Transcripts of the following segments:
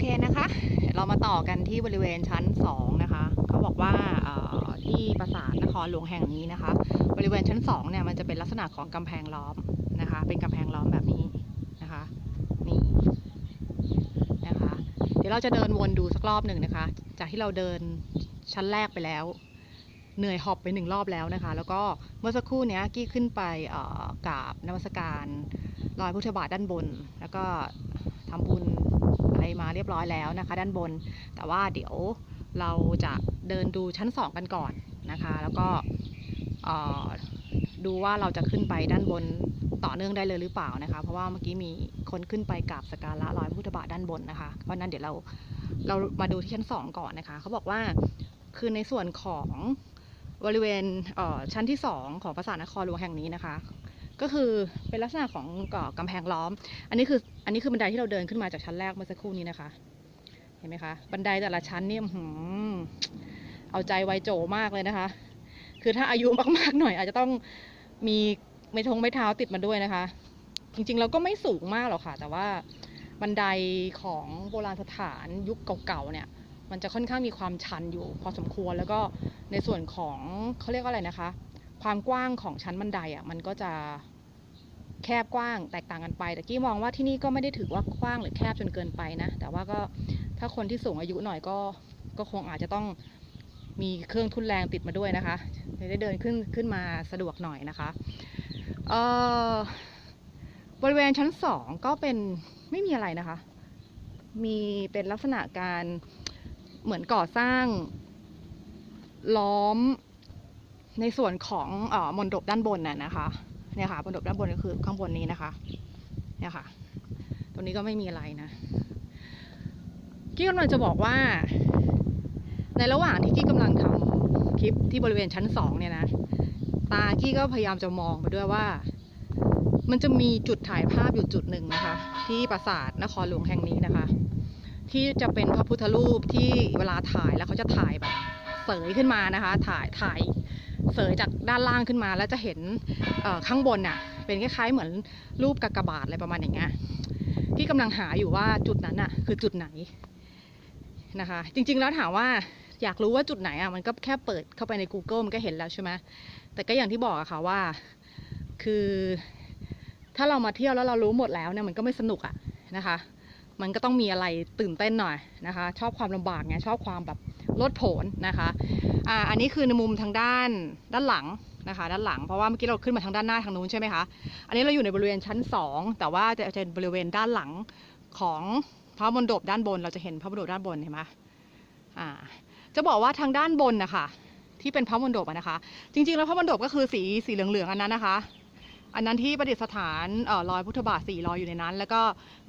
เคนะคะ เรามาต่อกันที่บริเวณชั้น 2 นะคะ เขาบอกว่าที่ปราสาทนครหลวงแห่งนี้นะคะ บริเวณชั้น 2 เนี่ยมันจะเป็นลักษณะของกำแพงล้อมนะคะ เป็นกำแพงล้อมแบบนี้นะคะ นี่นะคะ เดี๋ยวเราจะเดินวนดูสักรอบหนึ่งนะคะ จากที่เราเดินชั้นแรกไปแล้ว เหนื่อยหอบไปหนึ่งรอบแล้วนะคะ แล้วก็เมื่อสักครู่เนี้ยกี้ขึ้นไปกราบนมัสการรอยพุทธบาทด้านบน แล้วก็ทำบุญ อะไรมาเรียบร้อยแล้วนะคะ ด้านบน แต่ว่าเดี๋ยวเราจะเดินดูชั้นสองกันก่อนนะคะ แล้วก็ดูว่าเราจะขึ้นไปด้านบนต่อเนื่องได้เลยหรือเปล่านะคะ เพราะว่าเมื่อกี้มีคนขึ้นไปกราบสการะรอยพุทธบาทด้านบนนะคะ เพราะนั้นเดี๋ยวเราเรามาดูที่ชั้นสองก่อนนะคะ เขาบอกว่าคือในส่วนของบริเวณเชั้นที่สองของปราสาทนครหลวงแห่งนี้นะคะ ก็คือเป็นลักษณะของก่อกำแพงล้อม อันนี้คือ อันนี้คือบันไดที่เราเดินขึ้นมาจากชั้นแรกเมื่อสักครู่นี้นะคะ เห็นไหมคะ บันไดแต่ละชั้นเนี่ยเอาใจไวโจมากเลยนะคะ คือถ้าอายุมากๆหน่อย อาจจะต้องมีไม่ทงไม่เท้าติดมาด้วยนะคะ จริงๆเราก็ไม่สูงมากหรอกค่ะ แต่ว่าบันไดของโบราณสถานยุคเก่าๆเนี่ย มันจะค่อนข้างมีความชันอยู่ พอสมควรแล้วก็ในส่วนของเขาเรียกว่าอะไรนะคะ ความกว้างของชั้นบันไดอะมันก็จะ แคบกว้างแตกต่างกันไป แต่กี้มองว่าที่นี่ก็ไม่ได้ถือว่ากว้างหรือแคบจนเกินไปนะ แต่ว่าก็ถ้าคนที่สูงอายุหน่อยก็ก็คงอาจจะต้องมีเครื่องทุนแรงติดมาด้วยนะคะจะได้เดินขึ้นขึ้นมาสะดวกหน่อยนะคะเอ่อบริเวณชั้นสองก็เป็นไม่มีอะไรนะคะ มีเป็นลักษณะการเหมือนก่อสร้างล้อมในส่วนของออมณฑปด้านบนน่ะนะคะ เนี่ยค่ะมณฑปด้านบนก็คือข้างบนนี้นะคะ เนี่ยค่ะ ตรงนี้ก็ไม่มีอะไรนะกี้กำลังจะบอกว่า ในระหว่างที่กี้กำลังทำคลิปที่บริเวณชั้นสองเนี่ยนะตากี้ก็พยายามจะมองไปด้วยว่า มันจะมีจุดถ่ายภาพอยู่จุดหนึ่งนะคะ ที่ปราสาทนครหลวงแห่งนี้นะคะ ที่จะเป็นพระพุทธรูปที่เวลาถ่ายแล้วเขาจะถ่ายแบบเสยขึ้นมานะคะ ถ่ายถ่าย เสยจากด้านล่างขึ้นมา แล้วจะเห็นข้างบนน่ะ เป็นคล้ายๆเหมือนรูปกากบาทอะไรประมาณอย่างเงี้ยที่กำลังหาอยู่ว่าจุดนั้นน่ะ คือจุดไหนนะคะ จริง ๆ แล้วถามว่าอยากรู้ว่าจุดไหนอะมันก็แค่เปิดเข้าไปใน Google มันก็เห็นแล้วใช่ไหมแต่ก็อย่างที่บอกอะค่ะว่า คือถ้าเรามาเที่ยวแล้วเรารู้หมดแล้วเนี่ยมันก็ไม่สนุกอะนะคะ มันก็ต้องมีอะไรตื่นเต้นหน่อยนะคะ ชอบความลำบากไงชอบความแบบลดโผนนะคะ อ่าอันนี้คือในมุมทางด้านด้านหลังนะคะ ด้านหลังเพราะว่าเมื่อกี้เราขึ้นมาทางด้านหน้าทางนู้นใช่ไหมคะอันนี้เราอยู่ในบริเวณชั้นสองแต่ว่าจะจะเป็นบริเวณด้านหลังของพระมณฑปด้านบนเราจะเห็นพระมณฑปด้านบนเห็นไหมอ่าจะบอกว่าทางด้านบนนะคะที่เป็นพระมณฑปนะคะ จริงๆ แล้วพระมณฑปก็คือสีสีเหลืองๆอันนั้นนะคะ อันนั้นที่ประดิษฐานเอ่อรอยพุทธบาทสี่รอยอยู่ในนั้น แล้วก็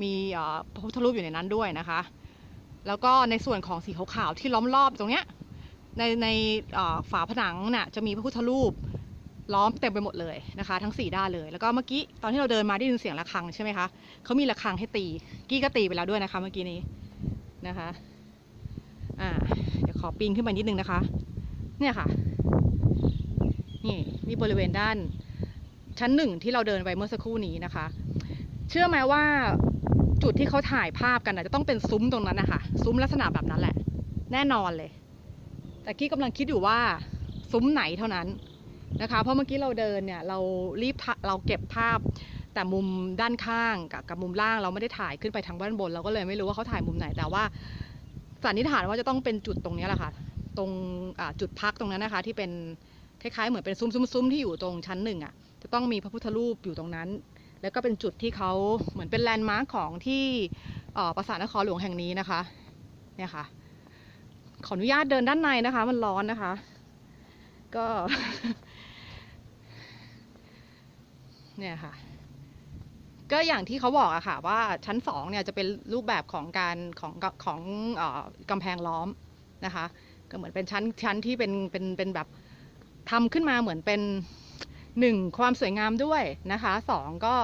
มีเอ่อพระพุทธรูปอยู่ในนั้นด้วยนะคะ แล้วก็ในส่วนของสีขาวๆที่ล้อมรอบตรงเนี้ย ในในฝาผนังน่ะจะมีพระพุทธรูปล้อมเต็มไปหมดเลยนะคะ ทั้งสี่ด้านเลย แล้วก็เมื่อกี้ตอนที่เราเดินมาได้ยินเสียงระฆังใช่ไหมคะเขามีระฆังให้ตี กี้ก็ตีไปแล้วด้วยนะคะ เมื่อกี้นี้นะคะอ่าเดี๋ยวขอปีนขึ้นไปนิดนึงนะคะ เนี่ยค่ะ นี่นี่บริเวณด้านชั้นหนึ่งที่เราเดินไปเมื่อสักครู่นี้นะคะ เชื่อไหมว่าจุดที่เขาถ่ายภาพกันนะจะต้องเป็นซุ้มตรงนั้นนะคะซุ้มลักษณะแบบนั้นแหละ แน่นอนเลย แต่กี้กำลังคิดอยู่ว่าซุ้มไหนเท่านั้นนะคะ เพราะเมื่อกี้เราเดินเนี่ยเรารีบเราเก็บภาพแต่มุมด้านข้างกับกับมุมล่างเราไม่ได้ถ่ายขึ้นไปทางด้านบน เราก็เลยไม่รู้ว่าเขาถ่ายมุมไหนแต่ว่าสันนิษฐานว่าจะต้องเป็นจุดตรงนี้แหละค่ะ ตรงจุดพักตรงนั้นนะคะ ที่เป็นคล้ายๆ เหมือนเป็นซุ้มๆที่อยู่ตรงชั้นหนึ่งอะจะต้องมีพระพุทธรูปอยู่ตรงนั้น แล้วก็เป็นจุดที่เขาเหมือนเป็นแลนด์มาร์คของที่ปราสาทนครหลวงแห่งนี้นะคะเนี่ยค่ะ ขออนุญาตเดินด้านในนะคะ มันร้อนนะคะ ก็ เนี่ยค่ะ ก็อย่างที่เขาบอกอะค่ะ ว่าชั้นสองเนี่ยจะเป็นรูปแบบของการของของอกำแพงล้อมนะคะ ก็เหมือนเป็นชั้นชั้นที่เป็นเป็นเป็นแบบทำขึ้นมาเหมือนเป็นหนึ่งความสวยงามด้วยนะคะสองก็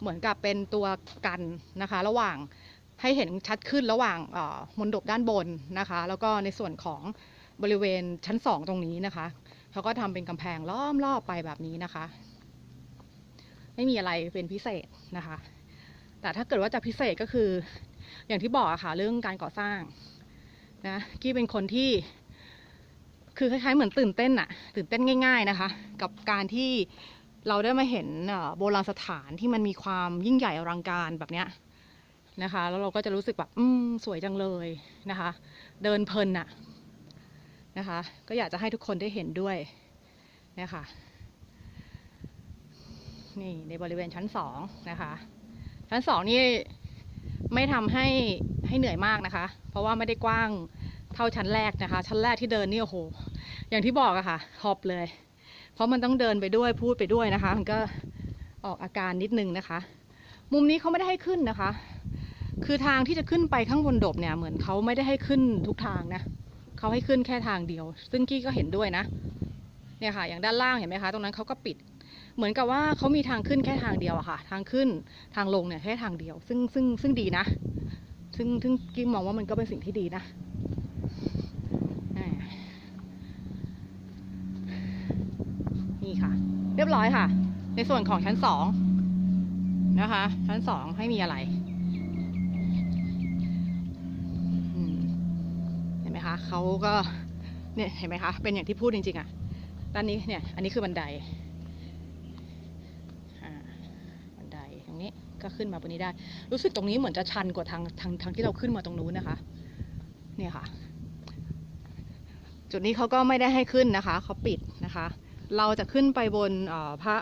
เหมือนกับเป็นตัวกันนะคะ ระหว่าง ให้เห็นชัดขึ้นระหว่างมณฑปด้านบนนะคะ แล้วก็ในส่วนของบริเวณชั้นสองตรงนี้นะคะเขาก็ทำเป็นกำแพงล้อมรอบไปแบบนี้นะคะ ไม่มีอะไรเป็นพิเศษนะคะ แต่ถ้าเกิดว่าจะพิเศษก็คือ อย่างที่บอกอะค่ะเรื่องการก่อสร้างนะกี้เป็นคนที่ คือคล้ายๆเหมือนตื่นเต้นอะตื่นเต้นง่าย ๆนะคะ กับการที่เราได้มาเห็นโบราณสถานที่มันมีความยิ่งใหญ่อลังการแบบเนี้ย นะคะ แล้วเราก็จะรู้สึกแบบอืมสวยจังเลยนะคะ เดินเพลินอะนะคะ ก็อยากจะให้ทุกคนได้เห็นด้วยนะคะนี่ในบริเวณชั้นสองนะคะ ชั้นสองนี่ไม่ทำให้ให้เหนื่อยมากนะคะ เพราะว่าไม่ได้กว้างเท่าชั้นแรกนะคะ ชั้นแรกที่เดินนี่โอ้โห อย่างที่บอกอะค่ะหอบเลย เพราะมันต้องเดินไปด้วยพูดไปด้วยนะคะ มันก็ออกอาการนิดนึงนะคะ มุมนี้เขาไม่ได้ให้ขึ้นนะคะ คือทางที่จะขึ้นไปข้างบนดบเนี่ยเหมือนเขาไม่ได้ให้ขึ้นทุกทางนะเขาให้ขึ้นแค่ทางเดียว ซึ่งกี้ก็เห็นด้วยนะเนี่ยค่ะ อย่างด้านล่างเห็นไหมคะ ตรงนั้นเขาก็ปิด เหมือนกับว่าเขามีทางขึ้นแค่ทางเดียวอะค่ะ ทางขึ้นทางลงเนี่ยแค่ทางเดียว ซึ่งซึ่งซึ่งดีนะ ซึ่งซึ่งกี้มองว่ามันก็เป็นสิ่งที่ดีนะนี่ค่ะ เรียบร้อยค่ะ ในส่วนของชั้นสองนะคะ ชั้นสองให้มีอะไร เขาก็เนี่ยเห็นไหมคะ เป็นอย่างที่พูดจริงๆอะด้านนี้เนี่ย อันนี้คือบันไดบันไดตรงนี้ก็ขึ้นมาบนนี้ได้ รู้สึกตรงนี้เหมือนจะชันกว่าทางทางทางที่เราขึ้นมาตรงนู้นนะคะ เนี่ยค่ะ จุดนี้เขาก็ไม่ได้ให้ขึ้นนะคะ เขาปิดนะคะ เราจะขึ้นไปบนออพระ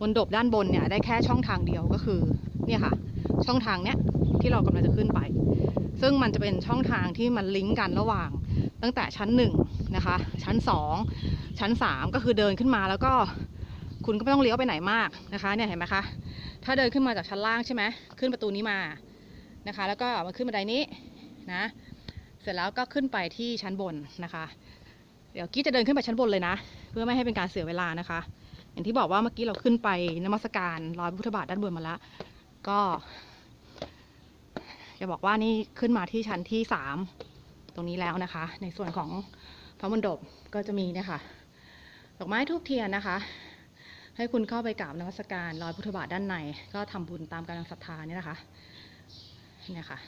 บนดบด้านบนเนี่ยได้แค่ช่องทางเดียวก็คือ เนี่ยค่ะ ช่องทางเนี้ยที่เรากำลังจะขึ้นไป ซึ่งมันจะเป็นช่องทางที่มันลิงก์กันระหว่างตั้งแต่ชั้นหนึ่งนะคะ ชั้นสองชั้นสามก็คือเดินขึ้นมาแล้วก็คุณก็ไม่ต้องเลี้ยวไปไหนมากนะคะเนี่ยเห็นไหมคะ ถ้าเดินขึ้นมาจากชั้นล่างใช่ไหมขึ้นประตูนี้มานะคะ แล้วก็มาขึ้นบันไดนี้นะ เสร็จแล้วก็ขึ้นไปที่ชั้นบนนะคะ เดี๋ยวกี้จะเดินขึ้นไปชั้นบนเลยนะ เพื่อไม่ให้เป็นการเสียเวลานะคะ อย่างที่บอกว่าเมื่อกี้เราขึ้นไปนมัสการรอยพุทธบาทด้านบนมาแล้วก็ จะบอกว่านี่ขึ้นมาที่ชั้นที่สามตรงนี้แล้วนะคะ ในส่วนของพระมณฑปก็จะมีเนี่ยค่ะดอกไม้ทูบเทียนนะคะ ให้คุณเข้าไปกราบนมัสการรอยพุทธบาทด้านในก็ทำบุญตามกำลังศรัทธาเนี่ยนะคะเนี่ยค่ะ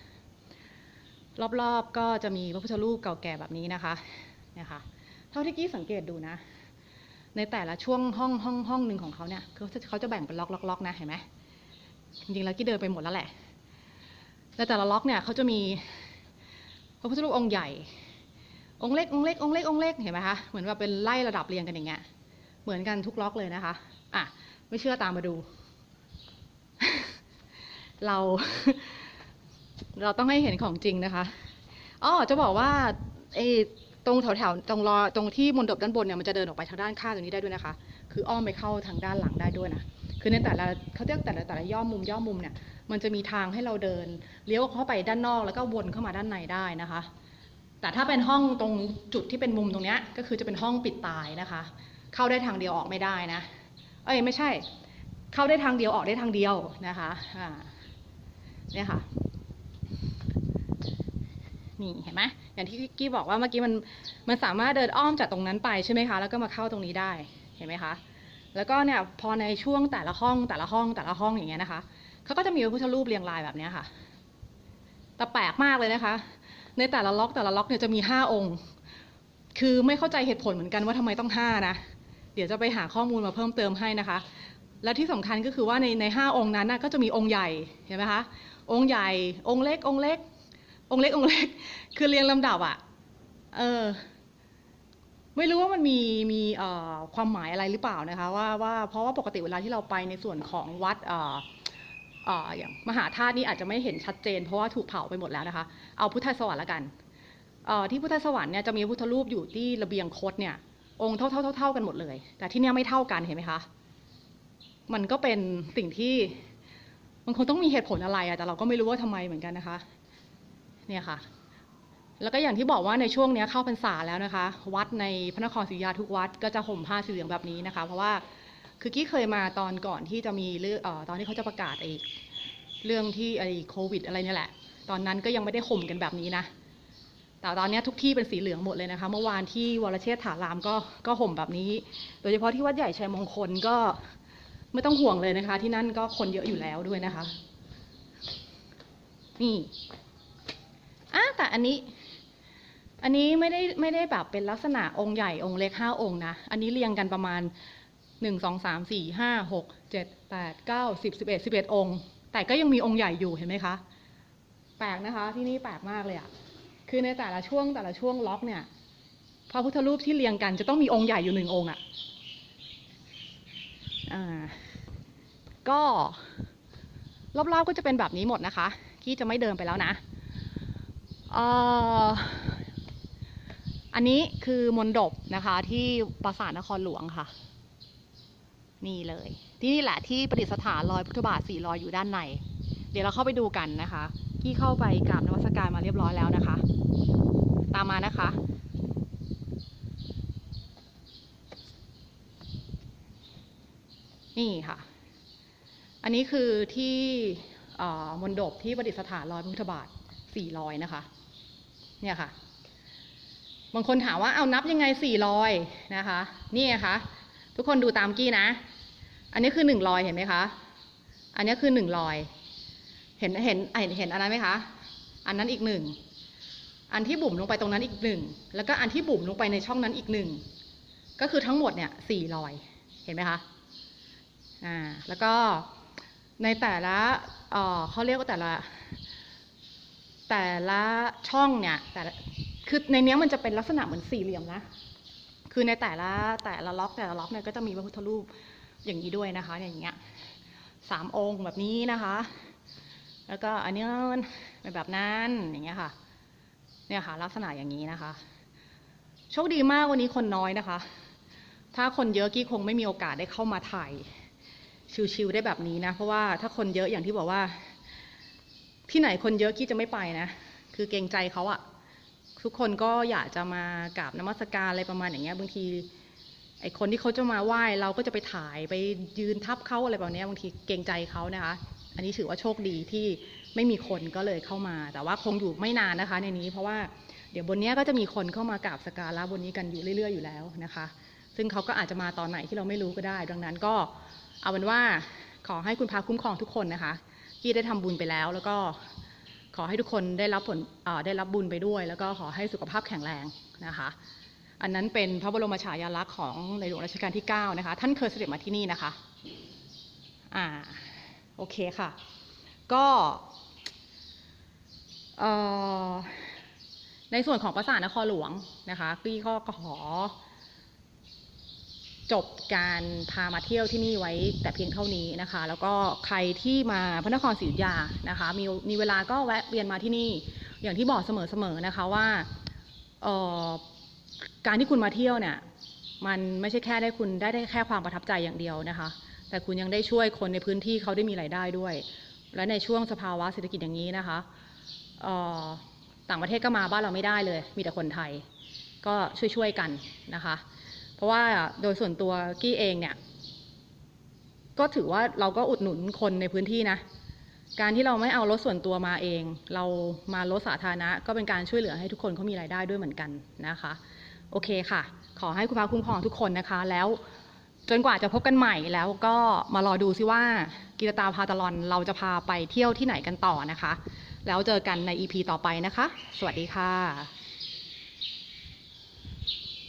รอบๆก็จะมีพระพุทธรูปเก่าแก่แบบนี้นะคะเนี่ยค่ะเท่าที่กี้สังเกตดูนะ ในแต่ละช่วงห้องห้องห้องหนึ่งของเขาเนี่ยเขาจะเขาจะแบ่งเป็นล็อกล็อกล็อกนะเห็นไหมจริงๆแล้วกี้เดินไปหมดแล้วแหละ ในแต่ละล็อกเนี่ยเขาจะมีพระพุทธรูปองค์ใหญ่ องค์เล็กองค์เล็กองค์เล็กองค์เล็กเห็นไหมคะเหมือนว่าเป็นไล่ระดับเรียงกันอย่างเงี้ยเหมือนกันทุกล็อกเลยนะคะอะไม่เชื่อตามมาดู เรา เราต้องให้เห็นของจริงนะคะอ๋อจะบอกว่าไอ้ตรงแถวแถวๆตรงรอตรงที่มณฑปด้านบนเนี่ยมันจะเดินออกไปทางด้านข้างตรงนี้ได้ด้วยนะคะ คืออ้อมไปเข้าทางด้านหลังได้ด้วยนะคือในแต่ละเขาเรียกแต่ละแต่ละย่อมุมย่อมุมเนี่ยมันจะมีทางให้เราเดินเลี้ยวเข้าไปด้านนอกแล้วก็วนเข้ามาด้านในได้นะคะ แต่ถ้าเป็นห้องตรงจุดที่เป็นมุมตรงเนี้ยก็คือจะเป็นห้องปิดตายนะคะ เข้าได้ทางเดียวออกไม่ได้นะ เอ้ยไม่ใช่ เข้าได้ทางเดียวออกได้ทางเดียวนะคะอ่าเนี่ยค่ะนี่เห็นไหมอย่างที่กี้บอกว่าเมื่อกี้มันมันสามารถเดินอ้อมจากตรงนั้นไปใช่ไหมคะ แล้วก็มาเข้าตรงนี้ได้เห็นไหมคะ แล้วก็เนี่ยพอในช่วงแต่ละห้องแต่ละห้องแต่ละห้องอย่างเงี้ยนะคะเขาก็จะมีพระพุทธรูปเรียงรายแบบเนี้ยค่ะ แต่แปลกมากเลยนะคะ ในแต่ละล็อกแต่ละล็อกเนี่ยจะมีห้าองค์ คือไม่เข้าใจเหตุผลเหมือนกันว่าทำไมต้องห้านะ เดี๋ยวจะไปหาข้อมูลมาเพิ่มเติมให้นะคะ และที่สำคัญก็คือว่าในในห้าองค์นั้นนะก็จะมีองค์ใหญ่เห็นไหมคะ องค์ใหญ่ องค์เล็ก องค์เล็ก องค์เล็ก องค์เล็ก คือเรียงลำดับอะ่ะ เออ ไม่รู้ว่ามันมีมีความหมายอะไรหรือเปล่านะคะว่าว่าเพราะว่าปกติเวลาที่เราไปในส่วนของวัดอย่างมหาธาตุนี่อาจจะไม่เห็นชัดเจน เพราะว่าถูกเผาไปหมดแล้วนะคะ เอาพุทธสวรรค์ละกันที่พุทธสวรรค์เนี่ยจะมีพุทธรูปอยู่ที่ระเบียงคดเนี่ยองค์เท่าเท่าเท่ากันหมดเลย แต่ที่เนี่ยไม่เท่ากันเห็นไหมคะมันก็เป็นสิ่งที่มันคงต้องมีเหตุผลอะไรอะแต่เราก็ไม่รู้ว่าทำไมเหมือนกันนะคะ เนี่ยค่ะ แล้วก็อย่างที่บอกว่าในช่วงนี้เข้าพรรษาแล้วนะคะ วัดในพระนครศรีอยุธยาทุกวัดก็จะห่มผ้าสีเหลืองแบบนี้นะคะ เพราะว่าคือกี้เคยมาตอนก่อนที่จะมีเรื่องตอนที่เขาจะประกาศไอ้เรื่องที่ไอ้โควิด อะไรเนี่ยแหละ ตอนนั้นก็ยังไม่ได้ห่มกันแบบนี้นะแต่ตอนนี้ทุกที่เป็นสีเหลืองหมดเลยนะคะ เมื่อวานที่วรเชษฐารามก็ก็ห่มแบบนี้ โดยเฉพาะที่วัดใหญ่ชัยมงคลก็ไม่ต้องห่วงเลยนะคะ ที่นั่นก็คนเยอะอยู่แล้วด้วยนะคะ นี่อะแต่อันนี้ อันนี้ไม่ได้ไม่ได้แบบเป็นลักษณะองค์ใหญ่องค์เล็กห้าองค์นะ อันนี้เรียงกันประมาณหนึ่งสองสามสี่ห้าหกเจ็ดแปดเก้าสิบสิบเอ็ดสิบเอ็ดองค์ แต่ก็ยังมีองค์ใหญ่อยู่เห็นไหมคะ แปลกนะคะที่นี่แปลกมากเลยอะคือในแต่ละช่วงแต่ละช่วงล็อกเนี่ยพระพุทธรูปที่เรียงกันจะต้องมีองค์ใหญ่อยู่หนึ่งองค์อะ่ะอ่าก็รอบๆก็จะเป็นแบบนี้หมดนะคะที่จะไม่เดินไปแล้วนะเอ่อ อันนี้คือมนดบนะคะที่ปราสาทนครหลวงค่ะ นี่เลย ที่นี่แหละที่ประดิษฐานรอยพุทธบาทสี่รอยอยู่ด้านใน เดี๋ยวเราเข้าไปดูกันนะคะที่เข้าไปกราบนมัสการมาเรียบร้อยแล้วนะคะ ตามมานะคะ นี่ค่ะ อันนี้คือที่มณฑปที่ประดิษฐานรอยพุทธบาทสี่รอยนะคะ เนี่ยค่ะ บางคนถามว่าเอานับยังไงสี่รอยนะคะ นี่ไงคะทุกคนดูตามกี้นะ อันนี้คือหนึ่งรอยเห็นไหมคะ อันนี้คือหนึ่งรอยเห็นเห็นเห็นเห็นอะไรไหมคะ อันนั้นอีกหนึ่ง อันที่บุ๋มลงไปตรงนั้นอีกหนึ่ง แล้วก็อันที่บุ๋มลงไปในช่องนั้นอีกหนึ่ง ก็คือทั้งหมดเนี่ยสี่รอยเห็นไหมคะ อ่า แล้วก็ในแต่ละเออเขาเรียกว่าแต่ละ แต่ละช่องเนี่ยแต่ คือในเนี้ยมันจะเป็นลักษณะเหมือนสี่เหลี่ยมนะ คือในแต่ละแต่ละล็อกแต่ละล็อกเนี่ยก็จะมีพระพุทธรูปอย่างนี้ด้วยนะคะอย่างเงี้ยสามองค์แบบนี้นะคะ แล้วก็อันนี้เป็นแบบนั้นอย่างเงี้ยค่ะ เนี่ยค่ะลักษณะอย่างนี้นะคะ โชคดีมากวันนี้คนน้อยนะคะ ถ้าคนเยอะกี้คงไม่มีโอกาสได้เข้ามาถ่ายชิวๆได้แบบนี้นะ เพราะว่าถ้าคนเยอะอย่างที่บอกว่า ที่ไหนคนเยอะกี้จะไม่ไปนะ คือเกรงใจเขาอะ ทุกคนก็อยากจะมากราบนมัสการอะไรประมาณอย่างเงี้ยบางทีไอคนที่เขาจะมาไหว้เราก็จะไปถ่ายไปยืนทับเขาอะไรแบบเนี้ยบางทีเกรงใจเขานะคะ อันนี้ถือว่าโชคดีที่ไม่มีคนก็เลยเข้ามา แต่ว่าคงอยู่ไม่นานนะคะ ในนี้เพราะว่าเดี๋ยวบนนี้ก็จะมีคนเข้ามากราบสการะบนนี้กันอยู่เรื่อย ๆอยู่แล้วนะคะ ซึ่งเขาก็อาจจะมาตอนไหนที่เราไม่รู้ก็ได้ ดังนั้นก็เอาเป็นว่าขอให้คุณพระคุ้มครองทุกคนนะคะ ที่ได้ทำบุญไปแล้วแล้วก็ ขอให้ทุกคนได้รับผลได้รับบุญไปด้วย แล้วก็ขอให้สุขภาพแข็งแรงนะคะ อันนั้นเป็นพระบรมฉายาลักษณ์ของในหลวงรัชกาลที่9นะคะ ท่านเคยเสด็จมาที่นี่นะคะอ่าโอเคค่ะ ก็เอ่อในส่วนของปราสาทนครหลวงนะคะพี่ก็ขอ จบการพามาเที่ยวที่นี่ไว้แต่เพียงเท่านี้นะคะ แล้วก็ใครที่มาพระนครศรีอยุธยานะคะมีมีเวลาก็แวะเวียนมาที่นี่ อย่างที่บอกเสมอๆนะคะว่าการที่คุณมาเที่ยวเนี่ยมันไม่ใช่แค่ได้คุณได้ได้แค่ความประทับใจอย่างเดียวนะคะ แต่คุณยังได้ช่วยคนในพื้นที่เขาได้มีรายได้ด้วย และในช่วงสภาวะเศรษฐกิจอย่างนี้นะคะต่างประเทศก็มาบ้านเราไม่ได้เลย มีแต่คนไทยก็ช่วยๆกันนะคะ เพราะว่าโดยส่วนตัวกี้เองเนี่ย ก็ถือว่าเราก็อุดหนุนคนในพื้นที่นะ การที่เราไม่เอารถส่วนตัวมาเอง เรามารถสาธารณะ ก็เป็นการช่วยเหลือให้ทุกคนเขามีรายได้ด้วยเหมือนกันนะคะ โอเคค่ะ ขอให้คุณพระคุ้มครองทุกคนนะคะ แล้วจนกว่าจะพบกันใหม่แล้วก็มารอดูซิว่ากิรตาพาตลอนเราจะพาไปเที่ยวที่ไหนกันต่อนะคะ แล้วเจอกันใน EP ต่อไปนะคะ สวัสดีค่ะ